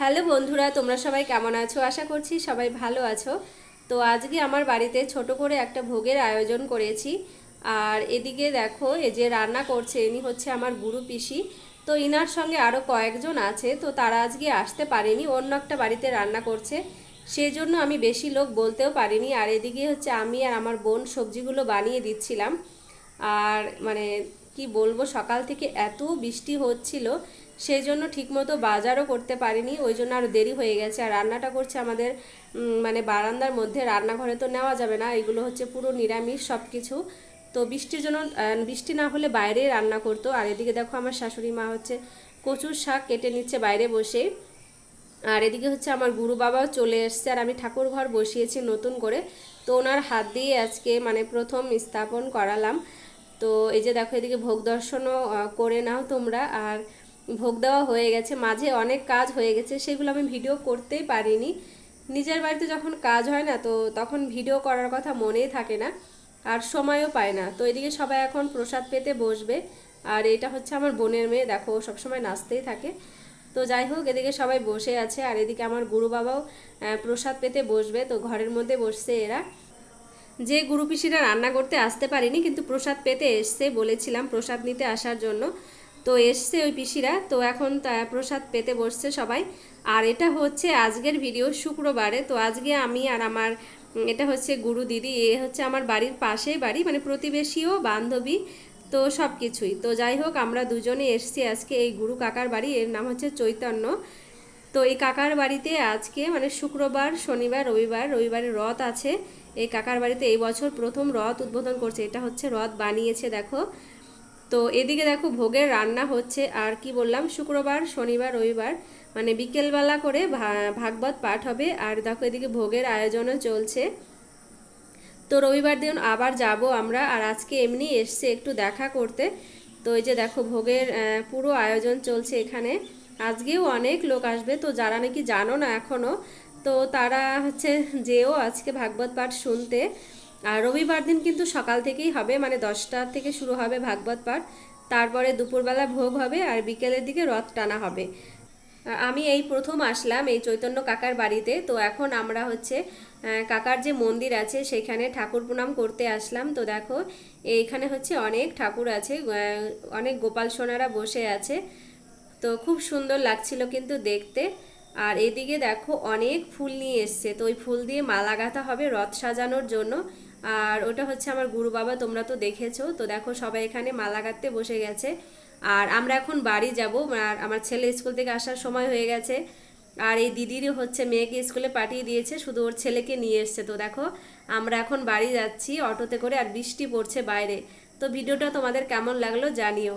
Hello বন্ধুরা, তোমরা সবাই কেমন আছো? আশা করছি সবাই ভালো আছো। তো আজকে আমার বাড়িতে ছোট করে একটা ভোগের আয়োজন করেছি। আর এদিকে দেখো, এই যে রান্না করছে, ইনি হচ্ছে আমার গুরু পিসি। তো ইনার সঙ্গে আরও কয়েকজন আছে, তো তারা আজকে আসতে পারেনি, অন্য একটা বাড়িতে রান্না করছে। সেজন্য আমি বেশি লোক বলতেও পারিনি। আর এদিকে হচ্ছে আমি আর আমার বোন সবজিগুলো বানিয়ে দিচ্ছিলাম। আর মানে কি বলব, সকাল থেকে এত বৃষ্টি হচ্ছিল সেই জন্য ঠিকমতো বাজারও করতে পারিনি, ওই জন্য আরও দেরি হয়ে গেছে। আর রান্নাটা করছে আমাদের মানে বারান্দার মধ্যে, রান্নাঘরে তো নেওয়া যাবে না, এগুলো হচ্ছে পুরো নিরামিষ সব কিছু তো বৃষ্টির জন্য বৃষ্টি না হলে বাইরে রান্না করতো। আর এদিকে দেখো আমার শাশুড়ি মা হচ্ছে কচুর শাক কেটে নিচ্ছে বাইরে বসে। আর এদিকে হচ্ছে আমার গুরু বাবাও চলে এসছে, আর আমি ঠাকুর ঘর বসিয়েছি নতুন করে। তো ওনার হাত দিয়ে আজকে মানে প্রথম স্থাপন করালাম। তো এই যে দেখো এদিকে ভোগ দর্শনও করে নাও তোমরা। আর ভোগ দেওয়া হয়ে গেছে। মাঝে অনেক কাজ হয়ে গেছে, সেগুলো আমি ভিডিও করতেই পারিনি। নিজের বাড়িতে যখন কাজ হয় না, তো তখন ভিডিও করার কথা মনেই থাকে না, আর সময়ও পায় না। তো এদিকে সবাই এখন প্রসাদ পেতে বসবে। আর এটা হচ্ছে আমার বোনের মেয়ে, দেখো সবসময় নাচতেই থাকে। তো যাই হোক, এদিকে সবাই বসে আছে। আর এদিকে আমার গুরু বাবাও প্রসাদ পেতে বসবে। তো ঘরের মধ্যে বসছে এরা। যে গুরু পিসিরা রান্না করতে আসতে পারেনি, কিন্তু প্রসাদ পেতে এসছে বলেছিলাম প্রসাদ নিতে আসার জন্য। তো এসছে ওই পিসিরা, তো এখন প্রসাদ পেতে বসছে সবাই। আর এটা হচ্ছে আজকের ভিডিও, শুক্রবারে। তো আজকে আমি আর আমার এটা হচ্ছে গুরু দিদি, এ হচ্ছে আমার বাড়ির পাশেই বাড়ি মানে প্রতিবেশীও, বান্ধবী, তো সব কিছুই তো যাই হোক, আমরা দুজনে এসছি আজকে এই গুরু কাকার বাড়ি, এর নাম হচ্ছে চৈতন্য। তো এই কাকার বাড়িতে আজকে মানে শুক্রবার, শনিবার, রবিবার, রবিবারে রথ আছে। এই কাকার বাড়িতে এই বছর প্রথম রথ উদ্বোধন করছে। এটা হচ্ছে রথ বানিয়েছে, দেখো। তো এদিকে দেখো ভোগের রান্না হচ্ছে। আর কি বললাম, শুক্রবার, শনিবার, রবিবার মানে বিকেলবেলা করে ভাগবত পাঠ হবে। আর দেখো এদিকে ভোগের আয়োজনও চলছে। তো রবিবার দিন আবার যাব আমরা। আর আজকে এমনি এসছে একটু দেখা করতে। তো এই যে দেখো ভোগের পুরো আয়োজন চলছে এখানে। আজকেও অনেক লোক আসবে, তো যারা নাকি জানো না এখনও তো তারা হচ্ছে যেও আজকে ভাগবত পাঠ শুনতে। আর রবিবার দিন কিন্তু সকাল থেকেই হবে মানে দশটা থেকে শুরু হবে ভাগবত পাঠ। তারপরে দুপুরবেলা ভোগ হবে আর বিকেলের দিকে রথ টানা হবে। আমি এই প্রথম আসলাম এই চৈতন্য কাকার বাড়িতে, তো এখন আমরা হচ্ছে কাকার যে মন্দির আছে সেখানে ঠাকুর প্রণাম করতে আসলাম। তো দেখো এইখানে হচ্ছে অনেক ঠাকুর আছে অনেক গোপাল সোনারা বসে আছে। তো খুব সুন্দর লাগছিল কিন্তু দেখতে। আর এদিকে দেখো অনেক ফুল নিয়ে এসছে। তো ওই ফুল দিয়ে মালা গাঁথা হবে রথ সাজানোর জন্য। আর ওটা হচ্ছে আমার গুরু বাবা, তোমরা তো দেখেছ। তো দেখো সবাই এখানে মালা গাঁথতে বসে গেছে। আর আমরা এখন বাড়ি যাব। আর আমার ছেলে স্কুল থেকে আসার সময় হয়ে গেছে। আর এই দিদিরই হচ্ছে মেয়েকে স্কুলে পাঠিয়ে দিয়েছে। শুধু ওর ছেলেকে নিয়ে এসছে। তো দেখো আমরা এখন বাড়ি যাচ্ছি অটোতে করে, আর বৃষ্টি পড়ছে বাইরে। তো ভিডিওটা তোমাদের কেমন লাগল জানিও।